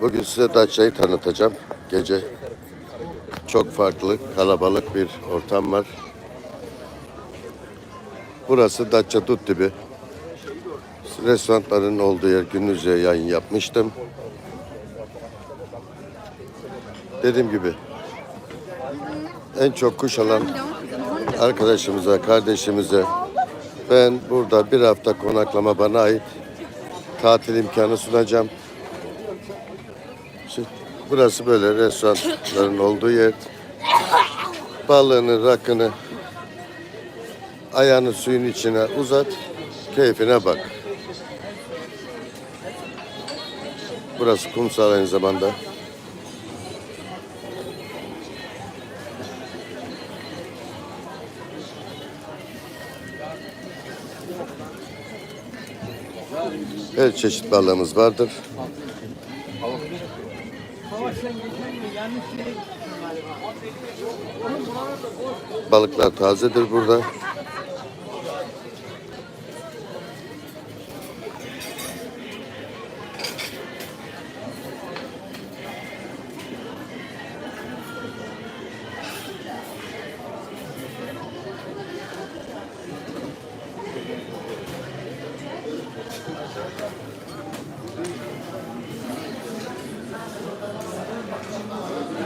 Bugün size Datça'yı tanıtacağım. Gece çok farklı, kalabalık bir ortam var. Burası Datça Dut Dibi. Restoranların olduğu yer gündüzce yayın yapmıştım. Dediğim gibi en çok kuş alan arkadaşımıza, kardeşimize ben burada bir hafta konaklama bana ait tatil imkanı sunacağım. Burası böyle restoranların olduğu yer. Balığını, rakını ayağını suyun içine uzat, keyfine bak. Burası kumsal aynı zamanda. Her çeşit balığımız vardır. Balıklar tazedir burada.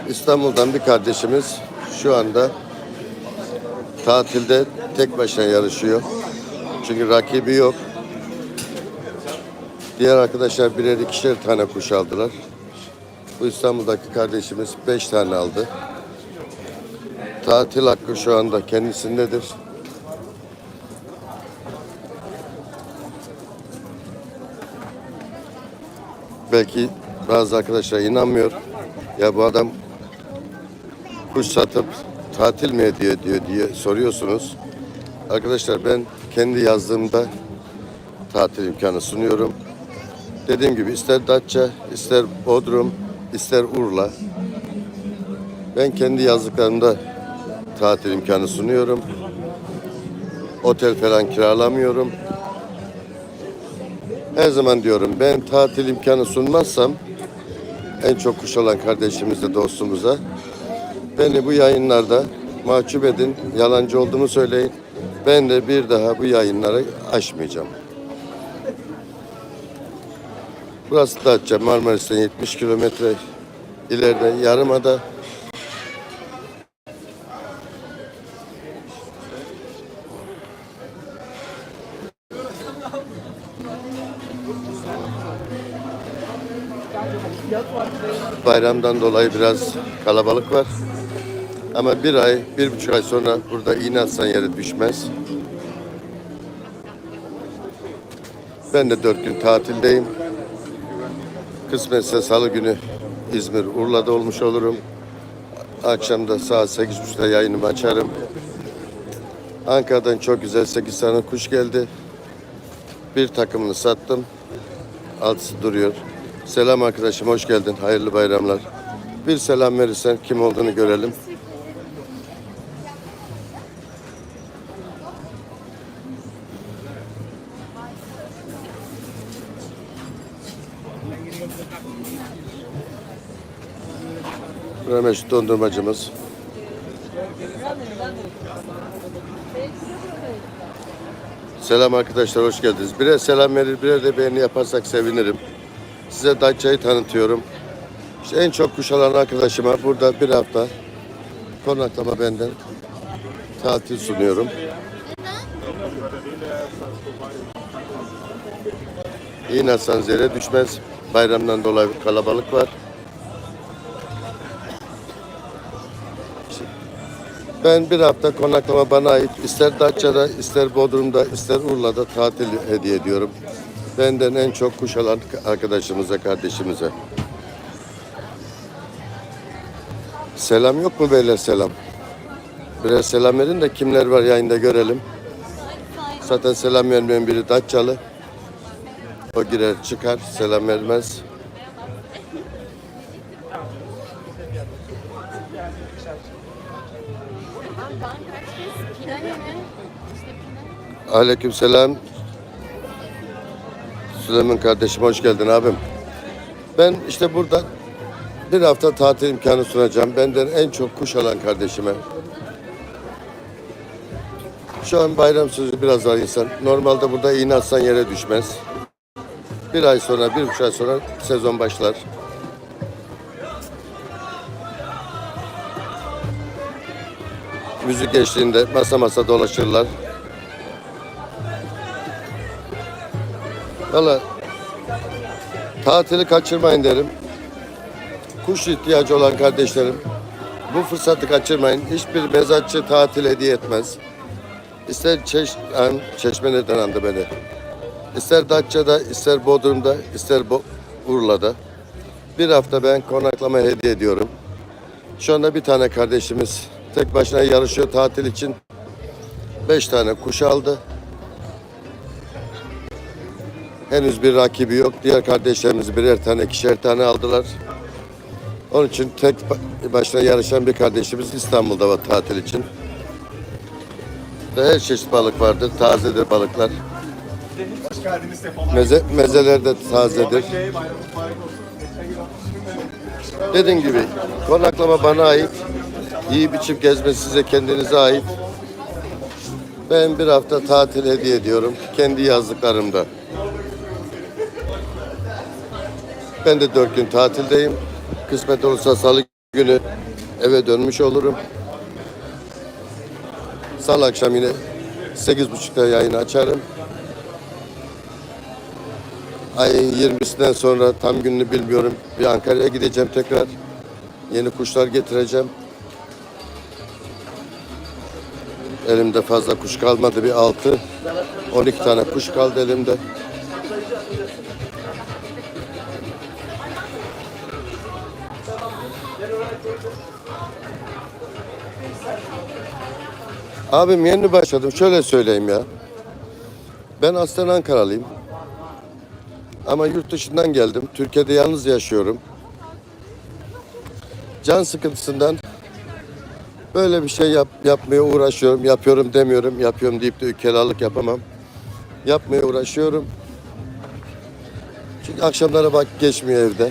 İstanbul'dan bir kardeşimiz şu anda tatilde tek başına yarışıyor. Çünkü rakibi yok. Diğer arkadaşlar birer ikişer tane kuş aldılar. Bu İstanbul'daki kardeşimiz beş tane aldı. Tatil hakkı şu anda kendisindedir. Belki bazı arkadaşlar inanmıyor. Ya bu adam kuş satıp tatil mi ediyor diyor diye soruyorsunuz. Arkadaşlar ben kendi yazdığımda tatil imkanı sunuyorum. Dediğim gibi ister Datça, ister Bodrum, ister Urla. Ben kendi yazdıklarımda tatil imkanı sunuyorum. Otel falan kiralamıyorum. Her zaman diyorum ben tatil imkanı sunmazsam en çok kuş olan kardeşimize, dostumuza beni bu yayınlarda mahcup edin, yalancı olduğumu söyleyin. Ben de bir daha bu yayınları açmayacağım. Burası Datça, Marmaris'ten 70 kilometre ileride Yarımada. Bayramdan dolayı biraz kalabalık var. Ama bir ay, bir buçuk ay sonra burada iğne atsan yere düşmez. Ben de dört gün tatildeyim. Kısmetse salı günü İzmir, Urla'da olmuş olurum. Akşam da saat sekiz buçukta yayınımı açarım. Ankara'dan çok güzel sekiz tane kuş geldi. Bir takımını sattım. Altısı duruyor. Selam arkadaşım, hoş geldin. Hayırlı bayramlar. Bir selam verirsen kim olduğunu görelim. Rameş dondurmacımız. Selam arkadaşlar, hoş geldiniz. Birer selam verir, birer de beğeni yaparsak sevinirim. Size Datça'yı tanıtıyorum. İşte en çok kuş alan arkadaşıma burada bir hafta konaklama benden tatil sunuyorum. İyi nasılsanız yere düşmez. Bayramdan dolayı kalabalık var. Ben bir hafta konaklama bana ait. İster Datça'da, ister Bodrum'da, ister Urla'da tatil hediye ediyorum. Benden en çok kuş alan arkadaşımıza, kardeşimize. Selam yok mu beyler selam? Biraz selam verin de kimler var yayında görelim. Zaten selam vermeyen biri Datçalı. O girer çıkar, selam vermez. Aleyküm selam. Süleyman kardeşim hoş geldin abim. Ben işte burada bir hafta tatil imkanı sunacağım. Benden en çok kuş alan kardeşime. Şu an bayram sözü biraz var insan. Normalde burada iğne atsan yere düşmez. Bir ay sonra, bir buçuk ay sonra sezon başlar. Müzik eşliğinde masa masa dolaşırlar. Valla tatili kaçırmayın derim. Kuş ihtiyacı olan kardeşlerim bu fırsatı kaçırmayın. Hiçbir mezatçı tatil hediye etmez. İster çeş, yani çeşme neden andı beni. İster Datça'da, ister Bodrum'da, ister Bo Urla'da. Bir hafta ben konaklama hediye ediyorum. Şu anda bir tane kardeşimiz tek başına yarışıyor tatil için. Beş tane kuş aldı. Henüz bir rakibi yok. Diğer kardeşlerimiz birer tane, ikişer tane aldılar. Onun için tek ba- başına yarışan bir kardeşimiz İstanbul'da var tatil için. Ve her çeşit balık vardır. Tazedir balıklar. Meze, mezeler de tazedir. Dediğim gibi konaklama bana ait. Yiyip içip gezme size kendinize ait. Ben bir hafta tatil hediye ediyorum. Kendi yazdıklarımda. Ben de dört gün tatildeyim. Kısmet olursa salı günü eve dönmüş olurum. Salı akşam yine sekiz buçukta yayını açarım. Ayın 20'sinden sonra tam gününü bilmiyorum. Bir Ankara'ya gideceğim tekrar. Yeni kuşlar getireceğim. Elimde fazla kuş kalmadı. Bir 6 12 tane kuş kaldı elimde. Abim yeni başladım. Şöyle söyleyeyim ya. Ben aslen Ankaralıyım. Ama yurt dışından geldim. Türkiye'de yalnız yaşıyorum. Can sıkıntısından böyle bir şey yap, yapmaya uğraşıyorum. Yapıyorum demiyorum. Yapıyorum deyip de ülkelalık yapamam. Yapmaya uğraşıyorum. Çünkü akşamlara bak geçmiyor evde.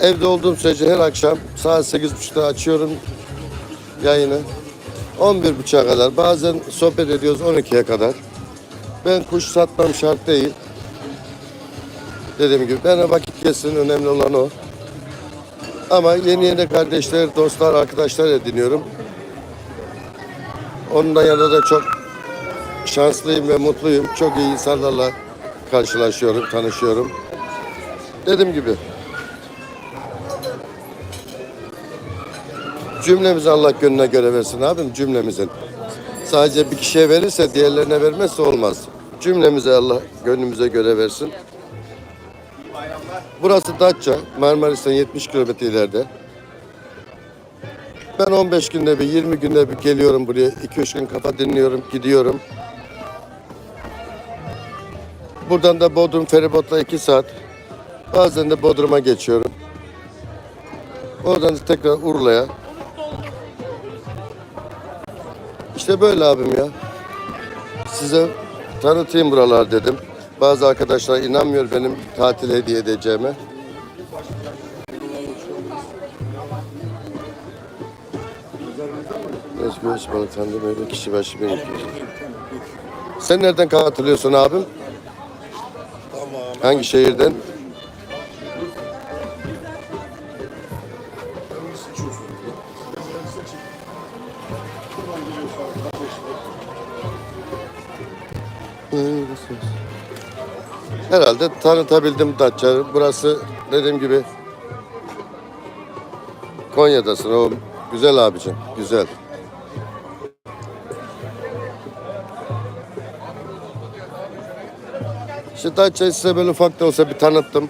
Evde olduğum sürece her akşam saat 8.30'da açıyorum yayını. 11.30'a kadar bazen sohbet ediyoruz 12'ye kadar. Ben kuş satmam şart değil. Dediğim gibi bana vakit geçsin önemli olan o. Ama yeni yeni kardeşler, dostlar, arkadaşlar ediniyorum. Onun da yanında da çok şanslıyım ve mutluyum. Çok iyi insanlarla karşılaşıyorum, tanışıyorum. Dediğim gibi cümlemizi Allah gönlüne göre versin abim cümlemizin. Sadece bir kişiye verirse diğerlerine vermezse olmaz. Cümlemize Allah gönlümüze göre versin. Burası Datça. Marmaris'ten 70 kilometre ileride. Ben 15 günde bir, 20 günde bir geliyorum buraya. 2-3 gün kafa dinliyorum, gidiyorum. Buradan da Bodrum feribotla 2 saat. Bazen de Bodrum'a geçiyorum. Oradan da tekrar Urla'ya. İşte böyle abim ya. Size tanıtayım buralar dedim. Bazı arkadaşlar inanmıyor benim tatil hediye edeceğime. Beş balık tandı böyle kişi başı bir Sen nereden katılıyorsun abim? Hangi şehirden? Herhalde tanıtabildim Datça'yı. Burası dediğim gibi Konya'dasın o güzel abicim güzel. İşte Datça'yı size böyle ufak da olsa bir tanıttım.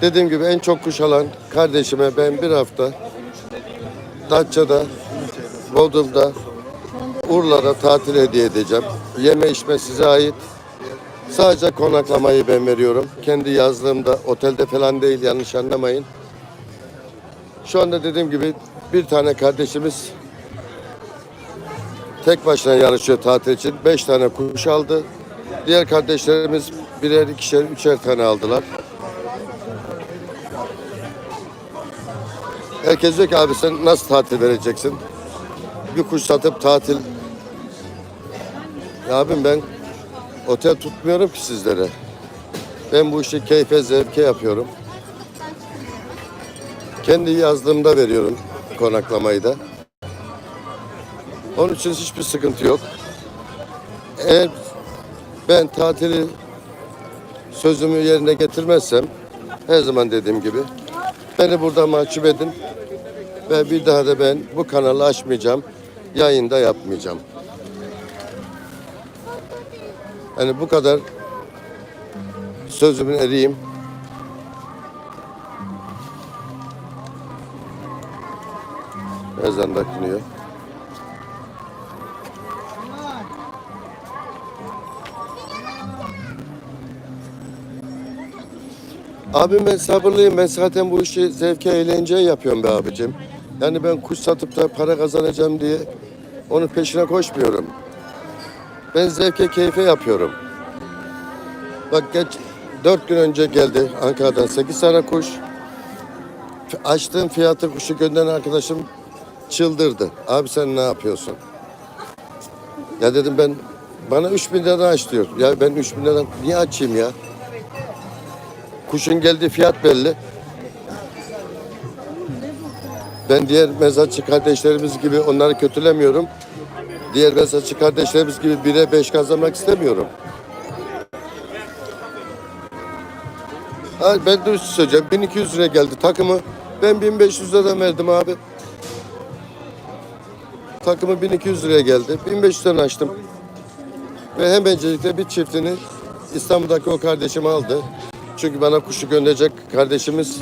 Dediğim gibi en çok kuş alan kardeşime ben bir hafta Datça'da, Bodrum'da, Urla'da tatil hediye edeceğim. Yeme içme size ait. Sadece konaklamayı ben veriyorum. Kendi yazdığımda otelde falan değil yanlış anlamayın. Şu anda dediğim gibi bir tane kardeşimiz tek başına yarışıyor tatil için. Beş tane kuş aldı. Diğer kardeşlerimiz birer, ikişer, üçer tane aldılar. Herkes diyor ki abi sen nasıl tatil vereceksin? Bir kuş satıp tatil... Ya abim ben otel tutmuyorum ki sizlere. Ben bu işi keyfe, zevke yapıyorum. Kendi yazdığımda veriyorum konaklamayı da. Onun için hiçbir sıkıntı yok. Eğer ben tatili sözümü yerine getirmezsem her zaman dediğim gibi beni burada mahcup edin ve bir daha da ben bu kanalı açmayacağım. Yayında yapmayacağım. Yani bu kadar sözümün eriyim. Ezan da okunuyor. Abi ben sabırlıyım. Ben zaten bu işi zevke eğlenceye yapıyorum be abicim. Yani ben kuş satıp da para kazanacağım diye onun peşine koşmuyorum. Ben zevke keyfe yapıyorum. Bak geç dört gün önce geldi Ankara'dan sekiz tane kuş. Açtığım fiyatı kuşu gönderen arkadaşım çıldırdı. Abi sen ne yapıyorsun? Ya dedim ben bana 3000 liradan aç diyor. Ya ben 3000 liradan niye açayım ya? Kuşun geldiği fiyat belli. Ben diğer mezatçı kardeşlerimiz gibi onları kötülemiyorum. Diğer mezatçı kardeşlerimiz gibi bire beş kazanmak istemiyorum. Ha, ben de söyleyeceğim. 1200 liraya geldi takımı. Ben 1500 liradan verdim abi. Takımı 1200 liraya geldi. 1500'den açtım. Ve hemencelikle bir çiftini İstanbul'daki o kardeşim aldı. Çünkü bana kuşu gönderecek kardeşimiz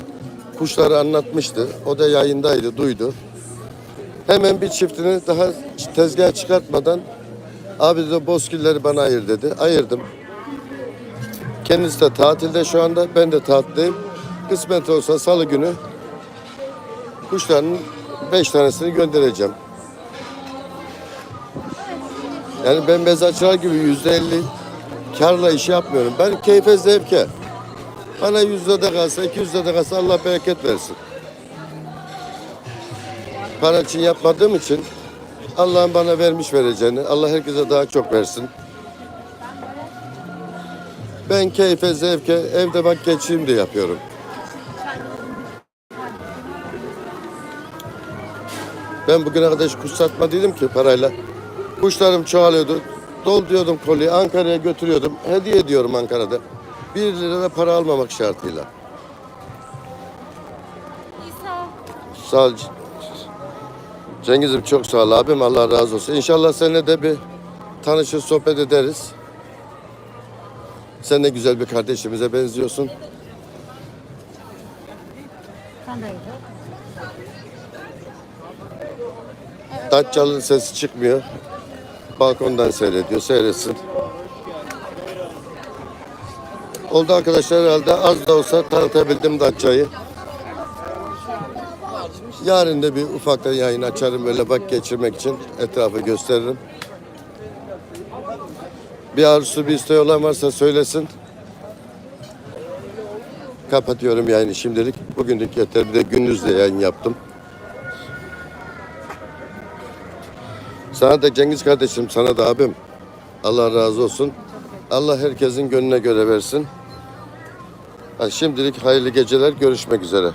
kuşları anlatmıştı. O da yayındaydı, duydu. Hemen bir çiftini daha tezgaha çıkartmadan abi de bozkilleri bana ayır dedi. Ayırdım. Kendisi de tatilde şu anda. Ben de tatildeyim. Kısmet olsa salı günü kuşların beş tanesini göndereceğim. Yani ben mezatçılar gibi yüzde elli karla iş yapmıyorum. Ben keyfe zevke. Bana yüz lira da kalsa, iki yüz lira da kalsa Allah bereket versin. Para için yapmadığım için Allah'ın bana vermiş vereceğini, Allah herkese daha çok versin. Ben keyfe, zevke, evde bak geçeyim diye yapıyorum. Ben bugüne kadar hiç kuş satmadıydım ki parayla. Kuşlarım çoğalıyordu. Dol diyordum kolye, Ankara'ya götürüyordum. Hediye ediyorum Ankara'da. Bir lira da para almamak şartıyla. İsa. Sağ ol. Cengiz'im çok sağ ol abim. Allah razı olsun. İnşallah seninle de bir tanışır, sohbet ederiz. Sen de güzel bir kardeşimize benziyorsun. Datçalı'nın sesi çıkmıyor. Balkondan seyrediyor. Seyretsin. Oldu arkadaşlar herhalde az da olsa tanıtabildim Datça'yı. Yarın da bir ufaktan yayın açarım böyle bak geçirmek için etrafı gösteririm. Bir arzusu bir isteği olan varsa söylesin. Kapatıyorum yayını şimdilik. Bugünlük yeter. Bir de gündüz de yayın yaptım. Sana da Cengiz kardeşim, sana da abim. Allah razı olsun. Allah herkesin gönlüne göre versin. Şimdilik hayırlı geceler. Görüşmek üzere.